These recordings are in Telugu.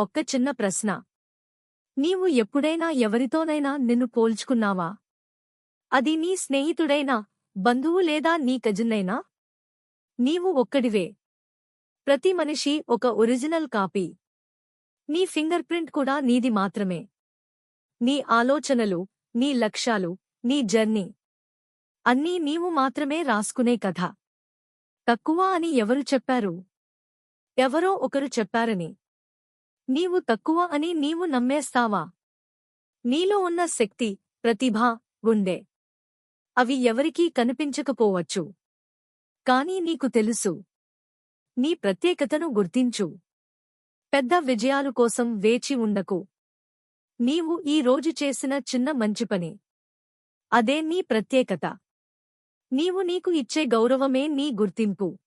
ఒక్క చిన్న ప్రశ్న. నీవు ఎప్పుడైనా ఎవరితోనైనా నిన్ను పోల్చుకున్నావా? అది నీ స్నేహితుడైనా బంధువు లేదా నీ కజిన్నైనా నీవు ఒక్కడివే. ప్రతి మనిషి ఒక ఒరిజినల్ కాపీ. నీ ఫింగర్ ప్రింట్ కూడా నీది మాత్రమే. నీ ఆలోచనలు నీ లక్ష్యాలు నీ జర్నీ. అన్నీ నీవు మాత్రమే రాసుకునే కథ. తక్కువ అని ఎవరు చెప్పారు? ఎవరో ఒకరు చెప్పారని. నీవు తక్కువ అని నీవు నమ్మేస్తావా? నీలో ఉన్న శక్తి ప్రతిభ గుండె అవి ఎవరికీ కనిపించకపోవచ్చు. కానీ నీకు తెలుసు. నీ ప్రత్యేకతను గుర్తించు. పెద్ద విజయాలు కోసం వేచి ఉండకు. నీవు ఈ రోజు చేసిన చిన్న మంచి పని. అదే నీ ప్రత్యేకత. నీవు నీకు ఇచ్చే గౌరవమే నీ గుర్తింపు.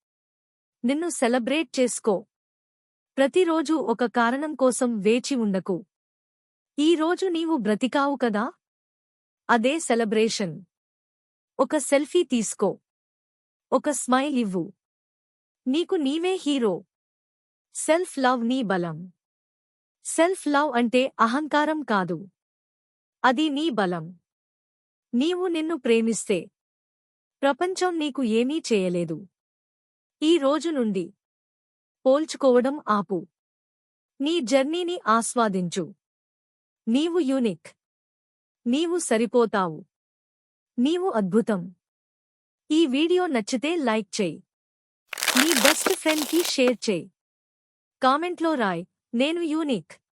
నిన్ను సెలబ్రేట్ చేసుకో. ప్రతిరోజు ఒక కారణం కోసం వేచి ఉండకు. ఈ రోజు నీవు బ్రతికావు కదా? అదే సెలబ్రేషన్. ఒక సెల్ఫీ తీసుకో. ఒక స్మైల్ ఇవ్వు. నీకు నీవే హీరో. సెల్ఫ్ లవ్ నీ బలం. సెల్ఫ్ లవ్ అంటే అహంకారం కాదు. అది నీ బలం. నీవు నిన్ను ప్రేమిస్తే. ప్రపంచం నీకు ఏమీ చేయలేదు. ఈ రోజు నుండి పోల్చుకోవడం ఆపు. నీ జర్నీని ఆస్వాదించు. నీవు యూనిక్. నీవు సరిపోతావు. నీవు అద్భుతం. ఈ వీడియో నచ్చితే లైక్ చేయి. నీ బెస్ట్ ఫ్రెండ్కి షేర్ చేయి. కామెంట్లో రాయ్ నేను యూనిక్.